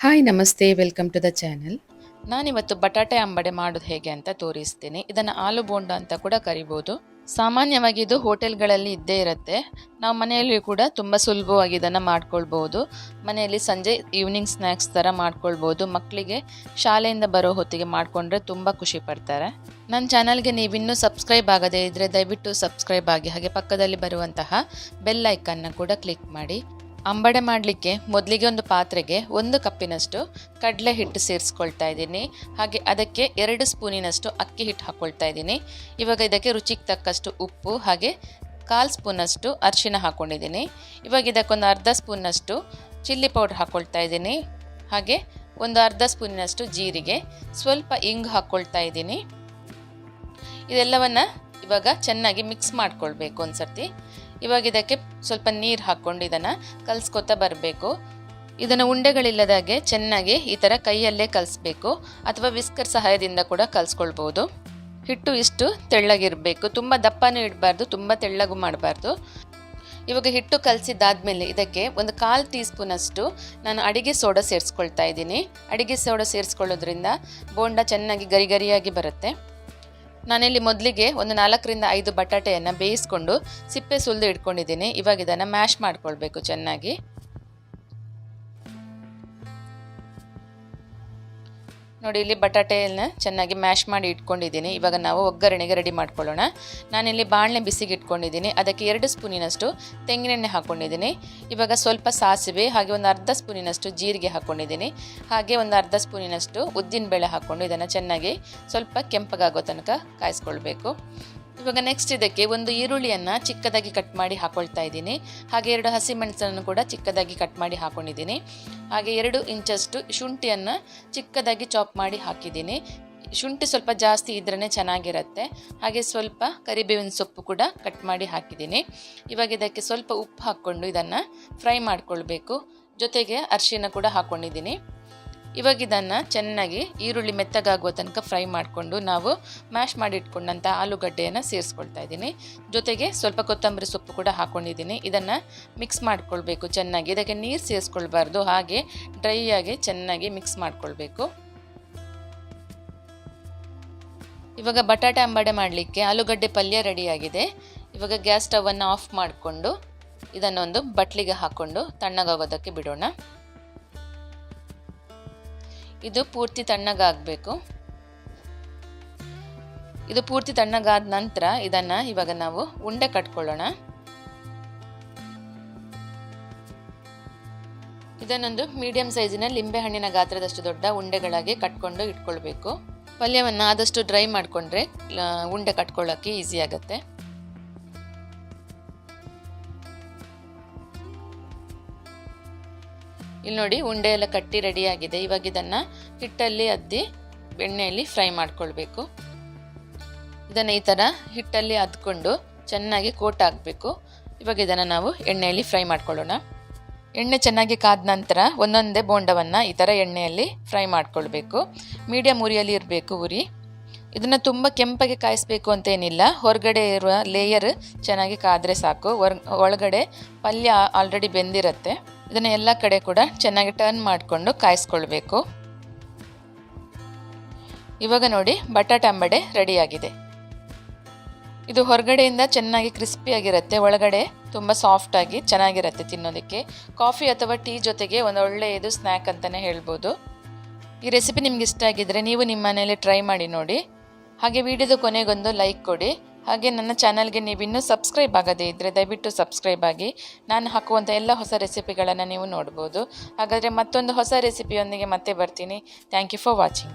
Hi, ನಮಸ್ತೆ, welcome to the channel. ನಾನಿವತ್ತು ಬಟಾಟೆ ಅಂಬಡೆ ಮಾಡೋದು ಹೇಗೆ ಅಂತ ತೋರಿಸ್ತೀನಿ. ಇದನ್ನು ಆಲೂ ಬೋಂಡ ಅಂತ ಕೂಡ ಕರಿಬೋದು. ಸಾಮಾನ್ಯವಾಗಿ ಇದು ಹೋಟೆಲ್ಗಳಲ್ಲಿ ಇದ್ದೇ ಇರುತ್ತೆ. ನಾವು ಮನೆಯಲ್ಲಿ ಕೂಡ ತುಂಬ ಸುಲಭವಾಗಿ ಇದನ್ನು ಮಾಡ್ಕೊಳ್ಬೋದು. ಮನೆಯಲ್ಲಿ ಸಂಜೆ ಈವ್ನಿಂಗ್ ಸ್ನ್ಯಾಕ್ಸ್ ಥರ ಮಾಡ್ಕೊಳ್ಬೋದು. ಮಕ್ಕಳಿಗೆ ಶಾಲೆಯಿಂದ ಬರೋ ಹೊತ್ತಿಗೆ ಮಾಡಿಕೊಂಡ್ರೆ ತುಂಬ ಖುಷಿ ಪಡ್ತಾರೆ. ನನ್ನ ಚಾನಲ್ಗೆ ನೀವಿನ್ನೂ ಸಬ್ಸ್ಕ್ರೈಬ್ ಆಗದೇ ಇದ್ದರೆ ದಯವಿಟ್ಟು ಸಬ್ಸ್ಕ್ರೈಬ್ ಆಗಿ, ಹಾಗೆ ಪಕ್ಕದಲ್ಲಿ ಬರುವಂತಹ ಬೆಲ್ ಐಕನ್ನ ಕೂಡ ಕ್ಲಿಕ್ ಮಾಡಿ. ಅಂಬಡೆ ಮಾಡಲಿಕ್ಕೆ ಮೊದಲಿಗೆ ಒಂದು ಪಾತ್ರೆಗೆ ಒಂದು ಕಪ್ಪಿನಷ್ಟು ಕಡಲೆ ಹಿಟ್ಟು ಸೇರಿಸ್ಕೊಳ್ತಾ ಇದ್ದೀನಿ. ಹಾಗೆ ಅದಕ್ಕೆ ಎರಡು ಸ್ಪೂನಿನಷ್ಟು ಅಕ್ಕಿ ಹಿಟ್ಟು ಹಾಕ್ಕೊಳ್ತಾ ಇದ್ದೀನಿ. ಇವಾಗ ಇದಕ್ಕೆ ರುಚಿಗೆ ತಕ್ಕಷ್ಟು ಉಪ್ಪು, ಹಾಗೆ ಕಾಲು ಸ್ಪೂನಷ್ಟು ಅರಿಶಿನ ಹಾಕ್ಕೊಂಡಿದ್ದೀನಿ ಇವಾಗ ಇದಕ್ಕೊಂದು ಅರ್ಧ ಸ್ಪೂನಷ್ಟು ಚಿಲ್ಲಿ ಪೌಡ್ರ್ ಹಾಕ್ಕೊಳ್ತಾ ಇದ್ದೀನಿ. ಹಾಗೆ ಒಂದು ಅರ್ಧ ಸ್ಪೂನಿನಷ್ಟು ಜೀರಿಗೆ, ಸ್ವಲ್ಪ ಇಂಗು ಹಾಕ್ಕೊಳ್ತಾ ಇದ್ದೀನಿ. ಇದೆಲ್ಲವನ್ನು ಇವಾಗ ಚೆನ್ನಾಗಿ ಮಿಕ್ಸ್ ಮಾಡ್ಕೊಳ್ಬೇಕು ಒಂದು ಸರ್ತಿ ಇವಾಗ ಇದಕ್ಕೆ ಸ್ವಲ್ಪ ನೀರು ಹಾಕ್ಕೊಂಡು ಇದನ್ನು ಕಲಿಸ್ಕೊತಾ ಬರಬೇಕು. ಇದನ್ನು ಉಂಡೆಗಳಿಲ್ಲದಾಗೆ ಚೆನ್ನಾಗಿ ಈ ಥರ ಕೈಯಲ್ಲೇ ಕಲಿಸ್ಬೇಕು. ಅಥವಾ ವಿಸ್ಕರ್ ಸಹಾಯದಿಂದ ಕೂಡ ಕಲಿಸ್ಕೊಳ್ಬೋದು. ಹಿಟ್ಟು ಇಷ್ಟು ತೆಳ್ಳಗಿರಬೇಕು. ತುಂಬ ದಪ್ಪನೂ ಇಡಬಾರ್ದು, ತುಂಬ ತೆಳ್ಳಗೂ ಮಾಡಬಾರ್ದು. ಇವಾಗ ಹಿಟ್ಟು ಕಲಸಿದ್ದಾದಮೇಲೆ ಇದಕ್ಕೆ ಒಂದು ಕಾಲು ಟೀ ಸ್ಪೂನಷ್ಟು ನಾನು ಅಡಿಗೆ ಸೋಡಾ ಸೇರಿಸ್ಕೊಳ್ತಾ ಇದ್ದೀನಿ. ಅಡಿಗೆ ಸೋಡಾ ಸೇರಿಸ್ಕೊಳ್ಳೋದ್ರಿಂದ ಬೋಂಡ ಚೆನ್ನಾಗಿ ಗರಿಗರಿಯಾಗಿ ಬರುತ್ತೆ. ನಾನಿಲ್ಲಿ ಮೊದಲಿಗೆ ಒಂದು ನಾಲ್ಕರಿಂದ ಐದು ಬಟಾಟೆಯನ್ನು ಬೇಯಿಸ್ಕೊಂಡು ಸಿಪ್ಪೆ ಸುಲಿದು ಇಟ್ಕೊಂಡಿದ್ದೀನಿ. ಇವಾಗ ಇದನ್ನು ಮ್ಯಾಶ್ ಮಾಡ್ಕೊಳ್ಬೇಕು ಚೆನ್ನಾಗಿ. ನೋಡಿ, ಇಲ್ಲಿ ಬಟಾಟೆಯನ್ನು ಚೆನ್ನಾಗಿ ಮ್ಯಾಶ್ ಮಾಡಿ ಇಟ್ಕೊಂಡಿದ್ದೀನಿ. ಇವಾಗ ನಾವು ಒಗ್ಗರಣೆಗೆ ರೆಡಿ ಮಾಡ್ಕೊಳ್ಳೋಣ. ನಾನಿಲ್ಲಿ ಬಾಣಲೆ ಬಿಸಿಗೆ ಇಟ್ಕೊಂಡಿದ್ದೀನಿ. ಅದಕ್ಕೆ ಎರಡು ಸ್ಪೂನಿನಷ್ಟು ತೆಂಗಿನೆಣ್ಣೆ ಹಾಕ್ಕೊಂಡಿದ್ದೀನಿ ಇವಾಗ ಸ್ವಲ್ಪ ಸಾಸಿವೆ, ಹಾಗೆ ಒಂದು ಅರ್ಧ ಸ್ಪೂನಿನಷ್ಟು ಜೀರಿಗೆ ಹಾಕ್ಕೊಂಡಿದ್ದೀನಿ ಹಾಗೆ ಒಂದು ಅರ್ಧ ಸ್ಪೂನಿನಷ್ಟು ಉದ್ದಿನಬೇಳೆ ಹಾಕ್ಕೊಂಡು ಇದನ್ನು ಚೆನ್ನಾಗಿ ಸ್ವಲ್ಪ ಕೆಂಪಗಾಗೋ ತನಕ ಕಾಯಿಸ್ಕೊಳ್ಬೇಕು. ಇವಾಗ ನೆಕ್ಸ್ಟ್ ಇದಕ್ಕೆ ಒಂದು ಈರುಳ್ಳಿಯನ್ನು ಚಿಕ್ಕದಾಗಿ ಕಟ್ ಮಾಡಿ ಹಾಕೊಳ್ತಾ ಇದ್ದೀನಿ. ಹಾಗೆ ಎರಡು ಹಸಿಮೆಣಸನ್ನು ಕೂಡ ಚಿಕ್ಕದಾಗಿ ಕಟ್ ಮಾಡಿ ಹಾಕೊಂಡಿದ್ದೀನಿ. ಹಾಗೆ ಎರಡು ಇಂಚಷ್ಟು ಶುಂಠಿಯನ್ನು ಚಿಕ್ಕದಾಗಿ ಚಾಪ್ ಮಾಡಿ ಹಾಕಿದ್ದೀನಿ. ಶುಂಠಿ ಸ್ವಲ್ಪ ಜಾಸ್ತಿ ಇದ್ರೇ ಚೆನ್ನಾಗಿರುತ್ತೆ. ಹಾಗೆ ಸ್ವಲ್ಪ ಕರಿಬೇವಿನ ಸೊಪ್ಪು ಕೂಡ ಕಟ್ ಮಾಡಿ ಹಾಕಿದ್ದೀನಿ. ಇವಾಗ ಇದಕ್ಕೆ ಸ್ವಲ್ಪ ಉಪ್ಪು ಹಾಕ್ಕೊಂಡು ಇದನ್ನು ಫ್ರೈ ಮಾಡಿಕೊಳ್ಬೇಕು. ಜೊತೆಗೆ ಅರಿಶಿನ ಕೂಡ ಹಾಕ್ಕೊಂಡಿದ್ದೀನಿ ಇವಾಗ ಇದನ್ನು ಚೆನ್ನಾಗಿ ಈರುಳ್ಳಿ ಮೆತ್ತಗಾಗುವ ತನಕ ಫ್ರೈ ಮಾಡಿಕೊಂಡು ನಾವು ಮ್ಯಾಶ್ ಮಾಡಿ ಇಟ್ಕೊಂಡಂಥ ಆಲೂಗಡ್ಡೆಯನ್ನು ಸೇರಿಸ್ಕೊಳ್ತಾ ಇದ್ದೀನಿ. ಜೊತೆಗೆ ಸ್ವಲ್ಪ ಕೊತ್ತಂಬರಿ ಸೊಪ್ಪು ಕೂಡ ಹಾಕ್ಕೊಂಡಿದ್ದೀನಿ ಇದನ್ನು ಮಿಕ್ಸ್ ಮಾಡ್ಕೊಳ್ಬೇಕು ಚೆನ್ನಾಗಿ. ಇದಕ್ಕೆ ನೀರು ಸೇರಿಸ್ಕೊಳ್ಬಾರ್ದು. ಹಾಗೆ ಡ್ರೈ ಆಗಿ ಚೆನ್ನಾಗಿ ಮಿಕ್ಸ್ ಮಾಡ್ಕೊಳ್ಬೇಕು. ಇವಾಗ ಬಟಾಟೆ ಅಂಬಡೆ ಮಾಡಲಿಕ್ಕೆ ಆಲೂಗಡ್ಡೆ ಪಲ್ಯ ರೆಡಿಯಾಗಿದೆ. ಇವಾಗ ಗ್ಯಾಸ್ ಸ್ಟವನ್ನು ಆಫ್ ಮಾಡಿಕೊಂಡು ಇದನ್ನೊಂದು ಬಟ್ಲಿಗೆ ಹಾಕ್ಕೊಂಡು ತಣ್ಣಗಾಗೋದಕ್ಕೆ ಬಿಡೋಣ. ಇದು ಪೂರ್ತಿ ತಣ್ಣಗಾಗಬೇಕು. ಇದು ಪೂರ್ತಿ ತಣ್ಣಗಾದ ನಂತರ ಇದನ್ನು ಇವಾಗ ನಾವು ಉಂಡೆ ಕಟ್ಕೊಳ್ಳೋಣ. ಇದನ್ನೊಂದು ಮೀಡಿಯಂ ಸೈಜಿನ ಲಿಂಬೆ ಹಣ್ಣಿನ ಗಾತ್ರದಷ್ಟು ದೊಡ್ಡ ಉಂಡೆಗಳಾಗಿ ಕಟ್ಕೊಂಡು ಇಟ್ಕೊಳ್ಬೇಕು. ಪಲ್ಯವನ್ನು ಆದಷ್ಟು ಡ್ರೈ ಮಾಡಿಕೊಂಡ್ರೆ ಉಂಡೆ ಕಟ್ಕೊಳ್ಳೋಕ್ಕೆ ಈಸಿ ಆಗುತ್ತೆ. ಇಲ್ಲಿ ನೋಡಿ ಉಂಡೆ ಎಲ್ಲ ಕಟ್ಟಿ ರೆಡಿಯಾಗಿದೆ ಇವಾಗ ಇದನ್ನು ಹಿಟ್ಟಲ್ಲಿ ಅದ್ದಿ ಎಣ್ಣೆಯಲ್ಲಿ ಫ್ರೈ ಮಾಡ್ಕೊಳ್ಬೇಕು. ಇದನ್ನು ಈ ಥರ ಹಿಟ್ಟಲ್ಲಿ ಅದ್ಕೊಂಡು ಚೆನ್ನಾಗಿ ಕೋಟ್ ಹಾಕಬೇಕು. ಇವಾಗ ಇದನ್ನು ನಾವು ಎಣ್ಣೆಯಲ್ಲಿ ಫ್ರೈ ಮಾಡ್ಕೊಳ್ಳೋಣ. ಎಣ್ಣೆ ಚೆನ್ನಾಗಿ ಕಾದ ನಂತರ ಒಂದೊಂದೇ ಬೋಂಡವನ್ನು ಈ ಥರ ಎಣ್ಣೆಯಲ್ಲಿ ಫ್ರೈ ಮಾಡ್ಕೊಳ್ಬೇಕು. ಮೀಡಿಯಮ್ ಉರಿಯಲ್ಲಿ ಇರಬೇಕು ಉರಿ. ಇದನ್ನು ತುಂಬ ಕೆಂಪಗೆ ಕಾಯಿಸ್ಬೇಕು ಅಂತೇನಿಲ್ಲ ಹೊರಗಡೆ ಇರುವ ಲೇಯರ್ ಚೆನ್ನಾಗಿ ಕಾದರೆ ಸಾಕು. ಒಳಗಡೆ ಪಲ್ಯ ಆಲ್ರೆಡಿ ಬೆಂದಿರುತ್ತೆ. ಇದನ್ನು ಎಲ್ಲ ಕಡೆ ಕೂಡ ಚೆನ್ನಾಗಿ ಟರ್ನ್ ಮಾಡಿಕೊಂಡು ಕಾಯಿಸ್ಕೊಳ್ಬೇಕು. ಇವಾಗ ನೋಡಿ ಬಟಾಟಂಬಡೆ ರೆಡಿಯಾಗಿದೆ. ಇದು ಹೊರಗಡೆಯಿಂದ ಚೆನ್ನಾಗಿ ಕ್ರಿಸ್ಪಿಯಾಗಿರುತ್ತೆ ಒಳಗಡೆ ತುಂಬ ಸಾಫ್ಟಾಗಿ ಚೆನ್ನಾಗಿರುತ್ತೆ ತಿನ್ನೋದಕ್ಕೆ. ಕಾಫಿ ಅಥವಾ ಟೀ ಜೊತೆಗೆ ಒಂದು ಒಳ್ಳೆಯದು ಸ್ನ್ಯಾಕ್ ಅಂತಲೇ ಹೇಳ್ಬೋದು. ಈ ರೆಸಿಪಿ ನಿಮ್ಗೆ ಇಷ್ಟ ಆಗಿದ್ದರೆ ನೀವು ನಿಮ್ಮ ಮನೇಲಿ ಟ್ರೈ ಮಾಡಿ ನೋಡಿ. ಹಾಗೆ ವಿಡಿಯೋದ ಕೊನೆಗೊಂದು ಲೈಕ್ ಕೊಡಿ. ಹಾಗೆ ನನ್ನ ಚಾನಲ್ಗೆ ನೀವು ಇನ್ನೂ ಸಬ್ಸ್ಕ್ರೈಬ್ ಆಗದೇ ಇದ್ದರೆ ದಯವಿಟ್ಟು ಸಬ್ಸ್ಕ್ರೈಬ್ ಆಗಿ. ನಾನು ಹಾಕುವಂಥ ಎಲ್ಲ ಹೊಸ ರೆಸಿಪಿಗಳನ್ನು ನೀವು ನೋಡ್ಬೋದು. ಹಾಗಾದರೆ ಮತ್ತೊಂದು ಹೊಸ ರೆಸಿಪಿಯೊಂದಿಗೆ ಮತ್ತೆ ಬರ್ತೀನಿ. Thank you for watching